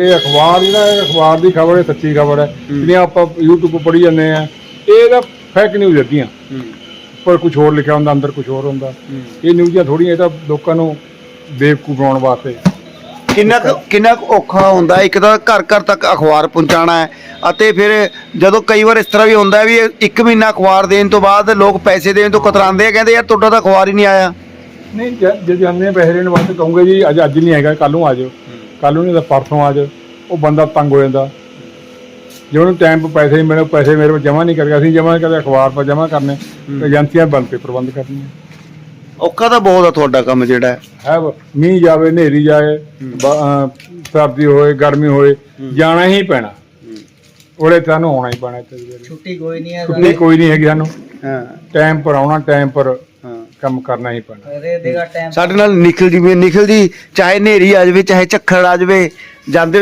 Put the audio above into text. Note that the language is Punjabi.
ਇਹ ਅਖਬਾਰ ਜਿਹੜਾ ਹੈ ਅਖਬਾਰ ਦੀ ਖਬਰ ਹੈ ਸੱਚੀ ਖਬਰ ਹੈ। ਜਿਹੜੀਆਂ ਆਪਾਂ YouTube ਪੜ੍ਹੀ ਜਾਂਦੇ ਆ ਇਹ ਤਾਂ ਫੇਕ ਨਿਊਜ਼ ਦਿੱਤੀਆਂ ਪਰ ਕੁਝ ਹੋਰ ਲਿਖਿਆ ਹੁੰਦਾ ਅੰਦਰ ਕੁਝ ਹੋਰ ਹੁੰਦਾ। ਇਹ ਨਿਊਜ਼ਾਂ ਥੋੜੀਆਂ ਇਹ ਤਾਂ ਲੋਕਾਂ ਨੂੰ ਬੇਵਕੂਫ ਬਣਾਉਣ ਵਾਸਤੇ। ਕਿੰਨਾ ਕੁ ਕਿੰਨਾ ਕੁ ਔਖਾ ਹੁੰਦਾ ਹੈ? ਇੱਕ ਤਾਂ ਘਰ ਘਰ ਤੱਕ ਅਖਬਾਰ ਪਹੁੰਚਾਉਣਾ ਹੈ ਅਤੇ ਫਿਰ ਜਦੋਂ ਕਈ ਵਾਰ ਇਸ ਤਰ੍ਹਾਂ ਵੀ ਹੁੰਦਾ ਹੈ ਵੀ ਇੱਕ ਮਹੀਨਾ ਅਖਬਾਰ ਦੇਣ ਤੋਂ ਬਾਅਦ ਲੋਕ ਪੈਸੇ ਦੇਣ ਤੋਂ ਕਤਰਾਉਂਦੇ ਆ ਕਹਿੰਦੇ ਯਾਰ ਤੁਹਾਡਾ ਤਾਂ ਅਖਬਾਰ ਹੀ ਨਹੀਂ ਆਇਆ। ਨਹੀਂ ਜ- ਜੇ ਜਾਂਦੇ ਪੈਸੇ ਦੇਣ ਵਾਸਤੇ ਕਹੂੰਗੇ ਜੀ ਅੱਜ ਅੱਜ ਨਹੀਂ ਹੈਗਾ ਕੱਲ ਨੂੰ ਆ ਜਾਓ ਕੱਲ ਨੂੰ ਤਾਂ ਪਰਸੋਂ ਜਾਓ ਉਹ ਬੰਦਾ ਤੰਗ ਹੋ ਜਾਂਦਾ। ਜੇ ਉਹਨੂੰ ਟਾਈਮ 'ਤੇ ਪੈਸੇ ਨਹੀਂ ਮਿਲੇ ਪੈਸੇ ਮੇਰੇ ਕੋਲ ਜਮ੍ਹਾਂ ਨਹੀਂ ਕਰੇਗਾ ਅਸੀਂ ਜਮ੍ਹਾਂ ਕਰਦੇ ਅਖਬਾਰ 'ਪਰ ਜਮ੍ਹਾਂ ਕਰਨੇ। ਤੇ ਏਜੰਸੀਆਂ ਬੰਦ ਤੇ ਪ੍ਰਬੰਧ ਕਰਨੀਆਂ। ਔਖਾ ਤਾਂ ਬਹੁਤ ਆ ਤੁਹਾਡਾ ਕੰਮ ਜਿਹੜਾ ਹੈ। ਹੈ ਵਾ, ਮੀਂਹ ਜਾਵੇ ਹਨੇਰੀ ਜਾਏ ਬ- ਅਹ ਸਰਦੀ ਹੋਏ ਗਰਮੀ ਹੋਏ ਜਾਣਾ ਹੀ ਪੈਣਾ। ਉਹਦੇ ਤੁਹਾਨੂੰ ਆਉਣਾ ਹੀ ਪੈਣਾ ਇੱਥੇ। ਛੁੱਟੀ ਕੋਈ ਨਹੀਂ ਹੈ ਛੁੱਟੀ ਕੋਈ ਨਹੀਂ ਹੈਗੀ ਸਾਨੂੰ। ਹਾਂ। ਟਾਈਮ ਪਰ ਆਉਣਾ ਟਾਈਮ ਪਰ ਕੰਮ ਕਰਨਾ ਹੀ ਪੈਣਾ। ਰੇ ਦੇਗਾ ਟਾਈਮ ਸਾਡੇ ਨਾਲ ਨਿਖਿਲ ਜੀ ਵੀ ਨਿਖਿਲ ਜੀ ਚਾਹੇ ਹਨੇਰੀ ਆ ਜਾਵੇ ਚਾਹੇ ਝੱਖੜ ਆ ਜਾਵੇ ਜਾਂਦੇ